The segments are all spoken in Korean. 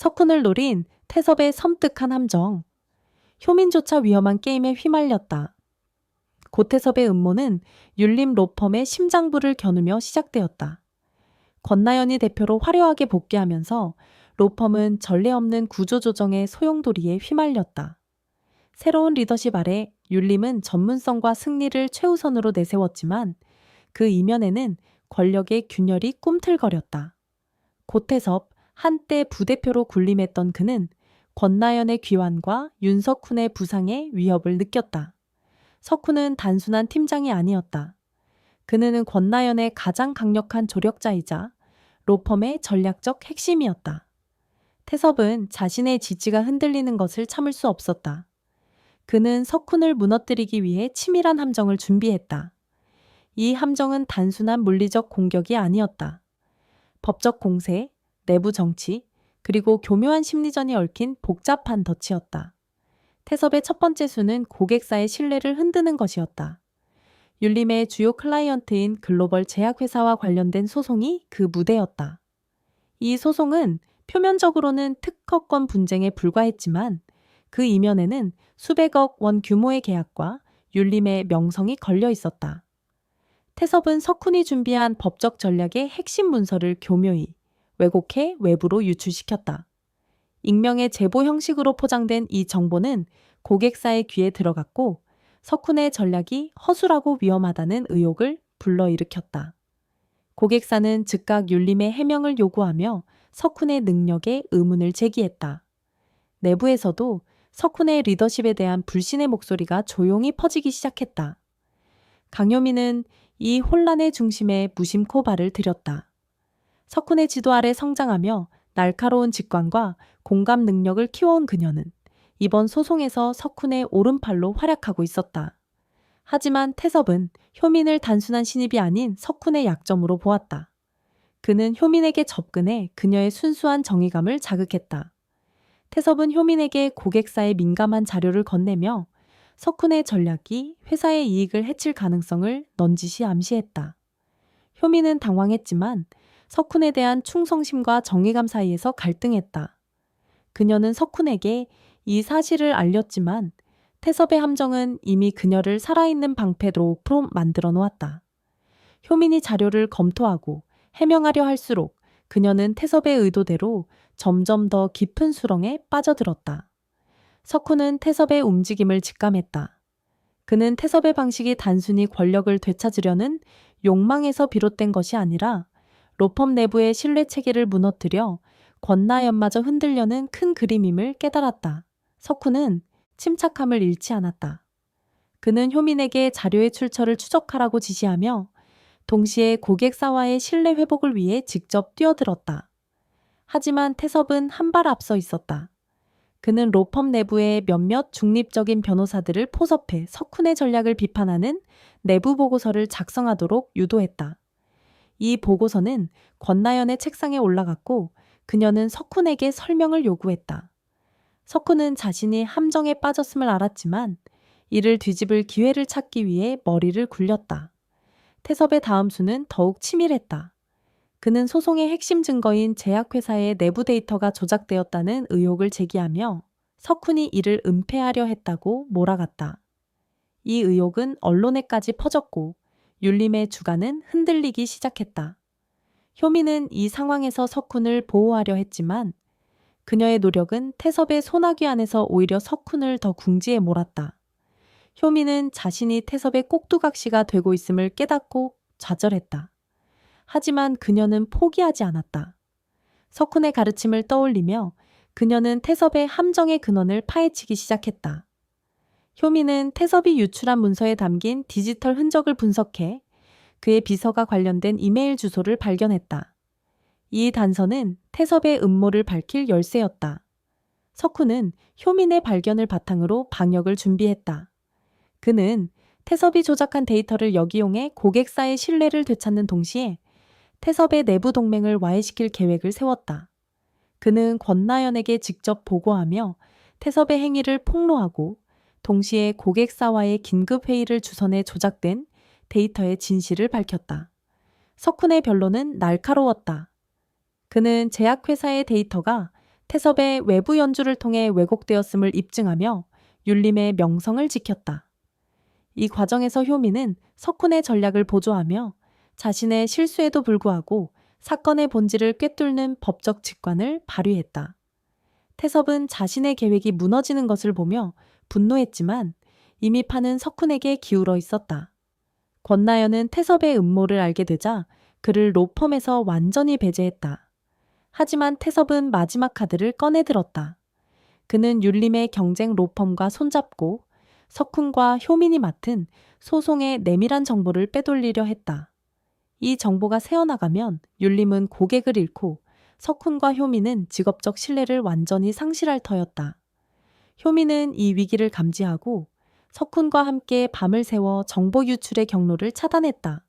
석훈을 노린 태섭의 섬뜩한 함정. 효민조차 위험한 게임에 휘말렸다. 고태섭의 음모는 율림 로펌의 심장부를 겨누며 시작되었다. 권나연이 대표로 화려하게 복귀하면서 로펌은 전례 없는 구조조정의 소용돌이에 휘말렸다. 새로운 리더십 아래 율림은 전문성과 승리를 최우선으로 내세웠지만 그 이면에는 권력의 균열이 꿈틀거렸다. 고태섭, 한때 부대표로 군림했던 그는 권나연의 귀환과 윤석훈의 부상에 위협을 느꼈다. 석훈은 단순한 팀장이 아니었다. 그는 권나연의 가장 강력한 조력자이자 로펌의 전략적 핵심이었다. 태섭은 자신의 지지가 흔들리는 것을 참을 수 없었다. 그는 석훈을 무너뜨리기 위해 치밀한 함정을 준비했다. 이 함정은 단순한 물리적 공격이 아니었다. 법적 공세, 내부 정치, 그리고 교묘한 심리전이 얽힌 복잡한 덫이었다. 태섭의 첫 번째 수는 고객사의 신뢰를 흔드는 것이었다. 율림의 주요 클라이언트인 글로벌 제약회사와 관련된 소송이 그 무대였다. 이 소송은 표면적으로는 특허권 분쟁에 불과했지만 그 이면에는 수백억 원 규모의 계약과 율림의 명성이 걸려 있었다. 태섭은 석훈이 준비한 법적 전략의 핵심 문서를 교묘히 왜곡해 외부로 유출시켰다. 익명의 제보 형식으로 포장된 이 정보는 고객사의 귀에 들어갔고 석훈의 전략이 허술하고 위험하다는 의혹을 불러일으켰다. 고객사는 즉각 율림의 해명을 요구하며 석훈의 능력에 의문을 제기했다. 내부에서도 석훈의 리더십에 대한 불신의 목소리가 조용히 퍼지기 시작했다. 강효민은 이 혼란의 중심에 무심코 발을 들였다. 석훈의 지도 아래 성장하며 날카로운 직관과 공감 능력을 키워온 그녀는 이번 소송에서 석훈의 오른팔로 활약하고 있었다. 하지만 태섭은 효민을 단순한 신입이 아닌 석훈의 약점으로 보았다. 그는 효민에게 접근해 그녀의 순수한 정의감을 자극했다. 태섭은 효민에게 고객사의 민감한 자료를 건네며 석훈의 전략이 회사의 이익을 해칠 가능성을 넌지시 암시했다. 효민은 당황했지만 석훈에 대한 충성심과 정의감 사이에서 갈등했다. 그녀는 석훈에게 이 사실을 알렸지만 태섭의 함정은 이미 그녀를 살아있는 방패로 프로 만들어 놓았다. 효민이 자료를 검토하고 해명하려 할수록 그녀는 태섭의 의도대로 점점 더 깊은 수렁에 빠져들었다. 석훈은 태섭의 움직임을 직감했다. 그는 태섭의 방식이 단순히 권력을 되찾으려는 욕망에서 비롯된 것이 아니라 로펌 내부의 신뢰 체계를 무너뜨려 권나연마저 흔들려는 큰 그림임을 깨달았다. 석훈은 침착함을 잃지 않았다. 그는 효민에게 자료의 출처를 추적하라고 지시하며 동시에 고객사와의 신뢰 회복을 위해 직접 뛰어들었다. 하지만 태섭은 한 발 앞서 있었다. 그는 로펌 내부의 몇몇 중립적인 변호사들을 포섭해 석훈의 전략을 비판하는 내부 보고서를 작성하도록 유도했다. 이 보고서는 권나연의 책상에 올라갔고 그녀는 석훈에게 설명을 요구했다. 석훈은 자신이 함정에 빠졌음을 알았지만 이를 뒤집을 기회를 찾기 위해 머리를 굴렸다. 태섭의 다음 수는 더욱 치밀했다. 그는 소송의 핵심 증거인 제약회사의 내부 데이터가 조작되었다는 의혹을 제기하며 석훈이 이를 은폐하려 했다고 몰아갔다. 이 의혹은 언론에까지 퍼졌고 율림의 주가는 흔들리기 시작했다. 효민은 이 상황에서 석훈을 보호하려 했지만 그녀의 노력은 태섭의 소나귀 안에서 오히려 석훈을 더 궁지에 몰았다. 효민은 자신이 태섭의 꼭두각시가 되고 있음을 깨닫고 좌절했다. 하지만 그녀는 포기하지 않았다. 석훈의 가르침을 떠올리며 그녀는 태섭의 함정의 근원을 파헤치기 시작했다. 효미는 태섭이 유출한 문서에 담긴 디지털 흔적을 분석해 그의 비서가 관련된 이메일 주소를 발견했다. 이 단서는 태섭의 음모를 밝힐 열쇠였다. 석훈은 효민의 발견을 바탕으로 방역을 준비했다. 그는 태섭이 조작한 데이터를 역이용해 고객사의 신뢰를 되찾는 동시에 태섭의 내부 동맹을 와해시킬 계획을 세웠다. 그는 권나연에게 직접 보고하며 태섭의 행위를 폭로하고 동시에 고객사와의 긴급회의를 주선해 조작된 데이터의 진실을 밝혔다. 석훈의 변론은 날카로웠다. 그는 제약회사의 데이터가 태섭의 외부 연주를 통해 왜곡되었음을 입증하며 율림의 명성을 지켰다. 이 과정에서 효민은 석훈의 전략을 보조하며 자신의 실수에도 불구하고 사건의 본질을 꿰뚫는 법적 직관을 발휘했다. 태섭은 자신의 계획이 무너지는 것을 보며 분노했지만 이미 판은 석훈에게 기울어 있었다. 권나연은 태섭의 음모를 알게 되자 그를 로펌에서 완전히 배제했다. 하지만 태섭은 마지막 카드를 꺼내들었다. 그는 율림의 경쟁 로펌과 손잡고 석훈과 효민이 맡은 소송의 내밀한 정보를 빼돌리려 했다. 이 정보가 새어나가면 율림은 고객을 잃고 석훈과 효민은 직업적 신뢰를 완전히 상실할 터였다. 효민은 이 위기를 감지하고 석훈과 함께 밤을 새워 정보 유출의 경로를 차단했다.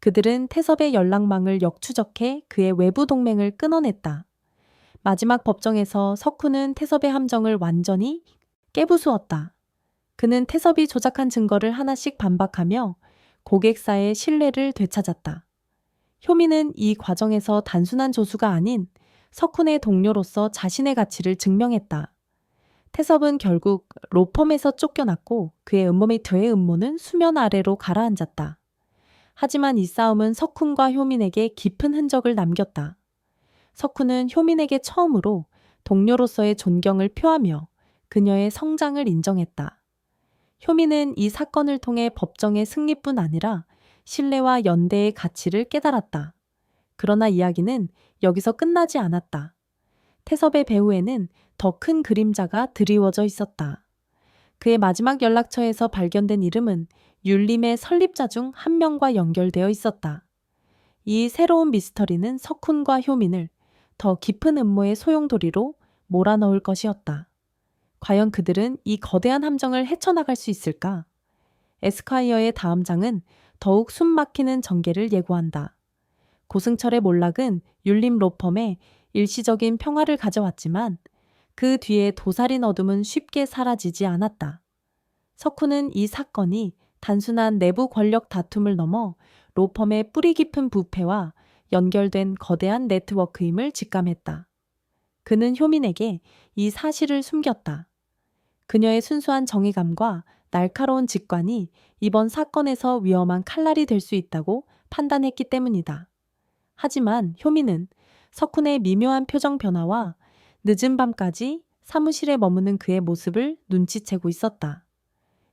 그들은 태섭의 연락망을 역추적해 그의 외부 동맹을 끊어냈다. 마지막 법정에서 석훈은 태섭의 함정을 완전히 깨부수었다. 그는 태섭이 조작한 증거를 하나씩 반박하며 고객사의 신뢰를 되찾았다. 효민은 이 과정에서 단순한 조수가 아닌 석훈의 동료로서 자신의 가치를 증명했다. 태섭은 결국 로펌에서 쫓겨났고 그의 음모메이터의 음모는 수면 아래로 가라앉았다. 하지만 이 싸움은 석훈과 효민에게 깊은 흔적을 남겼다. 석훈은 효민에게 처음으로 동료로서의 존경을 표하며 그녀의 성장을 인정했다. 효민은 이 사건을 통해 법정의 승리뿐 아니라 신뢰와 연대의 가치를 깨달았다. 그러나 이야기는 여기서 끝나지 않았다. 태섭의 배후에는 더 큰 그림자가 드리워져 있었다. 그의 마지막 연락처에서 발견된 이름은 율림의 설립자 중 한 명과 연결되어 있었다. 이 새로운 미스터리는 석훈과 효민을 더 깊은 음모의 소용돌이로 몰아넣을 것이었다. 과연 그들은 이 거대한 함정을 헤쳐나갈 수 있을까? 에스콰이어의 다음 장은 더욱 숨 막히는 전개를 예고한다. 고승철의 몰락은 율림 로펌에 일시적인 평화를 가져왔지만 그 뒤에 도살인 어둠은 쉽게 사라지지 않았다. 석훈은 이 사건이 단순한 내부 권력 다툼을 넘어 로펌의 뿌리 깊은 부패와 연결된 거대한 네트워크임을 직감했다. 그는 효민에게 이 사실을 숨겼다. 그녀의 순수한 정의감과 날카로운 직관이 이번 사건에서 위험한 칼날이 될 수 있다고 판단했기 때문이다. 하지만 효민은 석훈의 미묘한 표정 변화와 늦은 밤까지 사무실에 머무는 그의 모습을 눈치채고 있었다.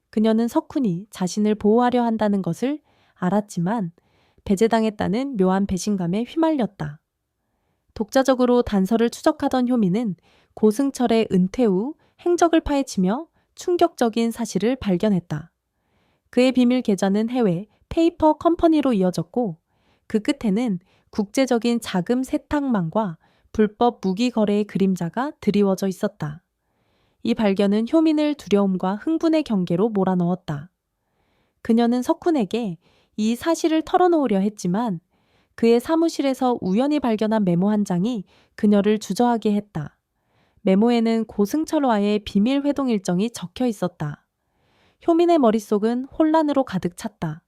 그녀는 석훈이 자신을 보호하려 한다는 것을 알았지만 배제당했다는 묘한 배신감에 휘말렸다. 독자적으로 단서를 추적하던 효민은 고승철의 은퇴 후 행적을 파헤치며 충격적인 사실을 발견했다. 그의 비밀 계좌는 해외 페이퍼 컴퍼니로 이어졌고 그 끝에는 국제적인 자금 세탁망과 불법 무기 거래의 그림자가 드리워져 있었다. 이 발견은 효민을 두려움과 흥분의 경계로 몰아넣었다. 그녀는 석훈에게 이 사실을 털어놓으려 했지만 그의 사무실에서 우연히 발견한 메모 한 장이 그녀를 주저하게 했다. 메모에는 고승철와의 비밀 회동 일정이 적혀 있었다. 효민의 머릿속은 혼란으로 가득 찼다.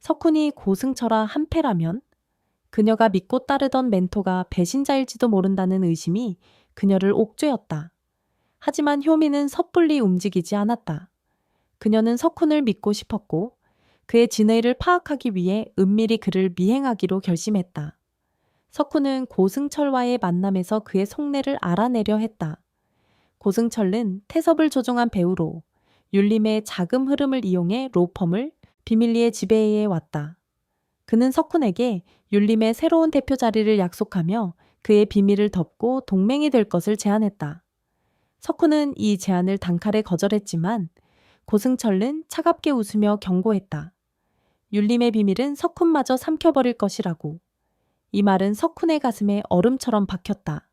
석훈이 고승철와 한패라면 그녀가 믿고 따르던 멘토가 배신자일지도 모른다는 의심이 그녀를 옥죄었다. 하지만 효민은 섣불리 움직이지 않았다. 그녀는 석훈을 믿고 싶었고 그의 진해를 파악하기 위해 은밀히 그를 미행하기로 결심했다. 석훈은 고승철과의 만남에서 그의 속내를 알아내려 했다. 고승철은 태섭을 조종한 배우로 율림의 자금 흐름을 이용해 로펌을 비밀리에 지배해 왔다. 그는 석훈에게 율림의 새로운 대표 자리를 약속하며 그의 비밀을 덮고 동맹이 될 것을 제안했다. 석훈은 이 제안을 단칼에 거절했지만 고승철은 차갑게 웃으며 경고했다. 율림의 비밀은 석훈마저 삼켜버릴 것이라고. 이 말은 석훈의 가슴에 얼음처럼 박혔다.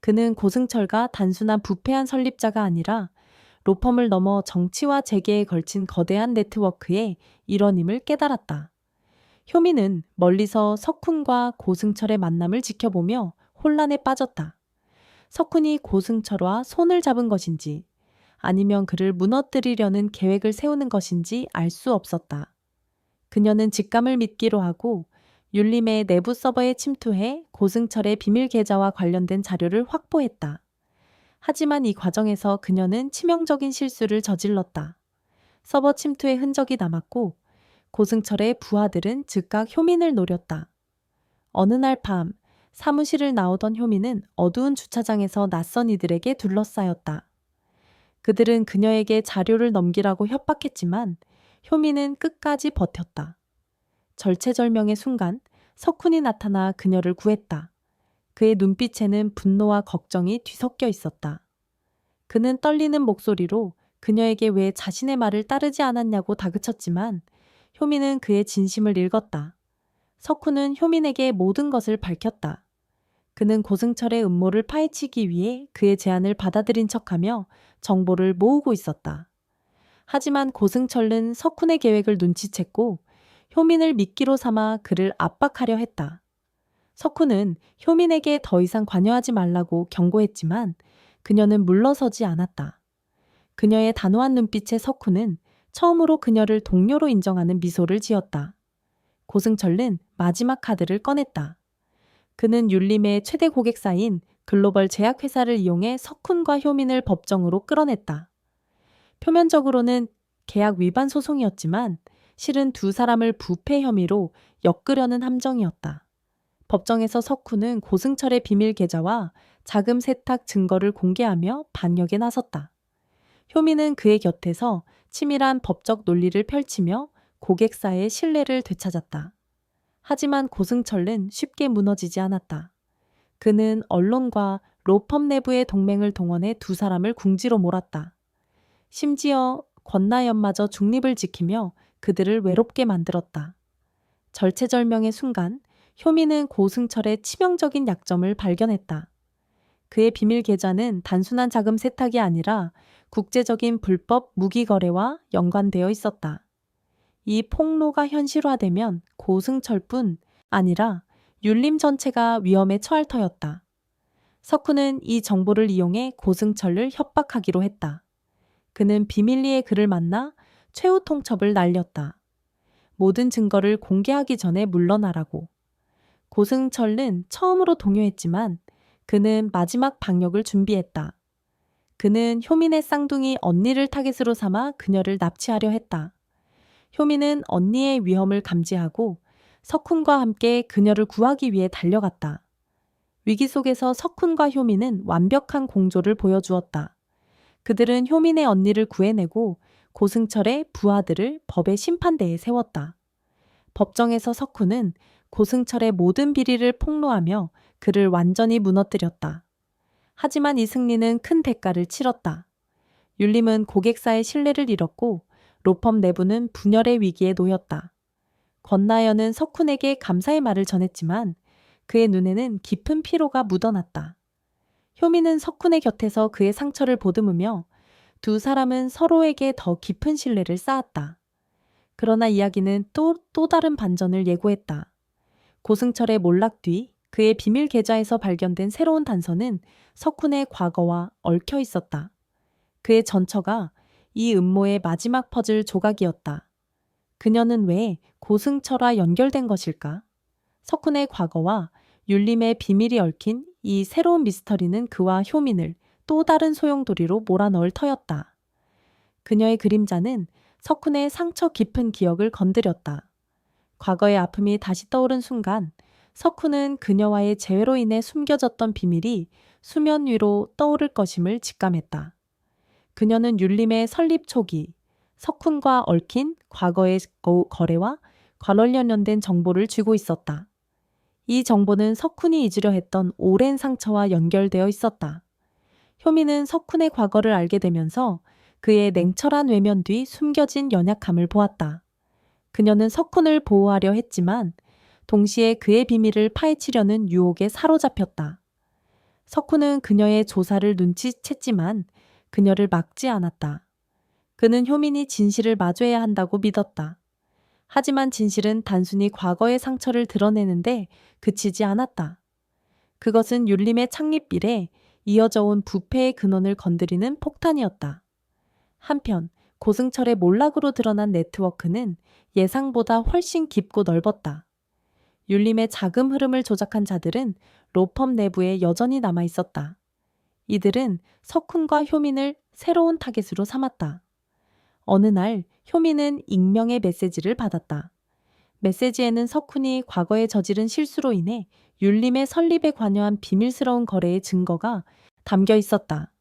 그는 고승철과 단순한 부패한 설립자가 아니라 로펌을 넘어 정치와 재계에 걸친 거대한 네트워크의 일원임을 깨달았다. 효민은 멀리서 석훈과 고승철의 만남을 지켜보며 혼란에 빠졌다. 석훈이 고승철과 손을 잡은 것인지 아니면 그를 무너뜨리려는 계획을 세우는 것인지 알 수 없었다. 그녀는 직감을 믿기로 하고 율림의 내부 서버에 침투해 고승철의 비밀 계좌와 관련된 자료를 확보했다. 하지만 이 과정에서 그녀는 치명적인 실수를 저질렀다. 서버 침투의 흔적이 남았고 고승철의 부하들은 즉각 효민을 노렸다. 어느 날 밤 사무실을 나오던 효민은 어두운 주차장에서 낯선 이들에게 둘러싸였다. 그들은 그녀에게 자료를 넘기라고 협박했지만 효민은 끝까지 버텼다. 절체절명의 순간 석훈이 나타나 그녀를 구했다. 그의 눈빛에는 분노와 걱정이 뒤섞여 있었다. 그는 떨리는 목소리로 그녀에게 왜 자신의 말을 따르지 않았냐고 다그쳤지만 효민은 그의 진심을 읽었다. 석훈은 효민에게 모든 것을 밝혔다. 그는 고승철의 음모를 파헤치기 위해 그의 제안을 받아들인 척하며 정보를 모으고 있었다. 하지만 고승철은 석훈의 계획을 눈치챘고 효민을 미끼로 삼아 그를 압박하려 했다. 석훈은 효민에게 더 이상 관여하지 말라고 경고했지만 그녀는 물러서지 않았다. 그녀의 단호한 눈빛에 석훈은 처음으로 그녀를 동료로 인정하는 미소를 지었다. 고승철은 마지막 카드를 꺼냈다. 그는 율림의 최대 고객사인 글로벌 제약회사를 이용해 석훈과 효민을 법정으로 끌어냈다. 표면적으로는 계약 위반 소송이었지만 실은 두 사람을 부패 혐의로 엮으려는 함정이었다. 법정에서 석훈은 고승철의 비밀 계좌와 자금 세탁 증거를 공개하며 반격에 나섰다. 효민은 그의 곁에서 치밀한 법적 논리를 펼치며 고객사의 신뢰를 되찾았다. 하지만 고승철은 쉽게 무너지지 않았다. 그는 언론과 로펌 내부의 동맹을 동원해 두 사람을 궁지로 몰았다. 심지어 권나연마저 중립을 지키며 그들을 외롭게 만들었다. 절체절명의 순간 효민은 고승철의 치명적인 약점을 발견했다. 그의 비밀 계좌는 단순한 자금 세탁이 아니라 국제적인 불법 무기 거래와 연관되어 있었다. 이 폭로가 현실화되면 고승철뿐 아니라 율림 전체가 위험에 처할 터였다. 석훈은 이 정보를 이용해 고승철을 협박하기로 했다. 그는 비밀리에 그를 만나 최후 통첩을 날렸다. 모든 증거를 공개하기 전에 물러나라고. 고승철은 처음으로 동요했지만 그는 마지막 방역을 준비했다. 그는 효민의 쌍둥이 언니를 타겟으로 삼아 그녀를 납치하려 했다. 효민은 언니의 위험을 감지하고 석훈과 함께 그녀를 구하기 위해 달려갔다. 위기 속에서 석훈과 효민은 완벽한 공조를 보여주었다. 그들은 효민의 언니를 구해내고 고승철의 부하들을 법의 심판대에 세웠다. 법정에서 석훈은 고승철의 모든 비리를 폭로하며 그를 완전히 무너뜨렸다. 하지만 이 승리는 큰 대가를 치렀다. 율림은 고객사의 신뢰를 잃었고 로펌 내부는 분열의 위기에 놓였다. 권나연은 석훈에게 감사의 말을 전했지만 그의 눈에는 깊은 피로가 묻어났다. 효미는 석훈의 곁에서 그의 상처를 보듬으며 두 사람은 서로에게 더 깊은 신뢰를 쌓았다. 그러나 이야기는 또, 또 다른 반전을 예고했다. 고승철의 몰락 뒤 그의 비밀 계좌에서 발견된 새로운 단서는 석훈의 과거와 얽혀 있었다. 그의 전처가 이 음모의 마지막 퍼즐 조각이었다. 그녀는 왜 고승철과 연결된 것일까? 석훈의 과거와 율림의 비밀이 얽힌 이 새로운 미스터리는 그와 효민을 또 다른 소용돌이로 몰아넣을 터였다. 그녀의 그림자는 석훈의 상처 깊은 기억을 건드렸다. 과거의 아픔이 다시 떠오른 순간 석훈은 그녀와의 재회로 인해 숨겨졌던 비밀이 수면 위로 떠오를 것임을 직감했다. 그녀는 율림의 설립 초기 석훈과 얽힌 과거의 거래와 관련련된 정보를 쥐고 있었다. 이 정보는 석훈이 잊으려 했던 오랜 상처와 연결되어 있었다. 효미는 석훈의 과거를 알게 되면서 그의 냉철한 외면 뒤 숨겨진 연약함을 보았다. 그녀는 석훈을 보호하려 했지만 동시에 그의 비밀을 파헤치려는 유혹에 사로잡혔다. 석훈은 그녀의 조사를 눈치챘지만 그녀를 막지 않았다. 그는 효민이 진실을 마주해야 한다고 믿었다. 하지만 진실은 단순히 과거의 상처를 드러내는데 그치지 않았다. 그것은 율림의 창립 일에 이어져 온 부패의 근원을 건드리는 폭탄이었다. 한편 고승철의 몰락으로 드러난 네트워크는 예상보다 훨씬 깊고 넓었다. 율림의 자금 흐름을 조작한 자들은 로펌 내부에 여전히 남아 있었다. 이들은 석훈과 효민을 새로운 타겟으로 삼았다. 어느 날 효민은 익명의 메시지를 받았다. 메시지에는 석훈이 과거에 저지른 실수로 인해 율림의 설립에 관여한 비밀스러운 거래의 증거가 담겨 있었다.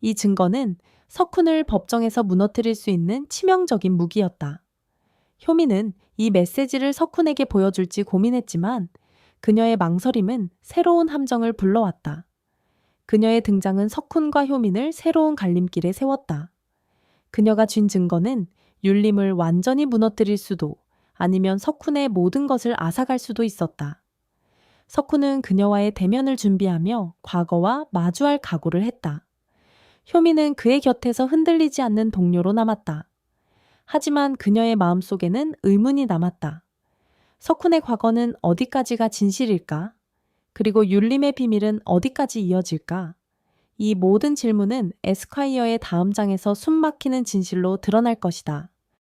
이 증거는 석훈을 법정에서 무너뜨릴 수 있는 치명적인 무기였다. 효민은 이 메시지를 석훈에게 보여줄지 고민했지만 그녀의 망설임은 새로운 함정을 불러왔다. 그녀의 등장은 석훈과 효민을 새로운 갈림길에 세웠다. 그녀가 쥔 증거는 율림을 완전히 무너뜨릴 수도 아니면 석훈의 모든 것을 앗아갈 수도 있었다. 석훈은 그녀와의 대면을 준비하며 과거와 마주할 각오를 했다. 효민은 그의 곁에서 흔들리지 않는 동료로 남았다. 하지만 그녀의 마음 속에는 의문이 남았다. 석훈의 과거는 어디까지가 진실일까? 그리고 율림의 비밀은 어디까지 이어질까? 이 모든 질문은 에스콰이어의 다음 장에서 숨막히는 진실로 드러날 것이다.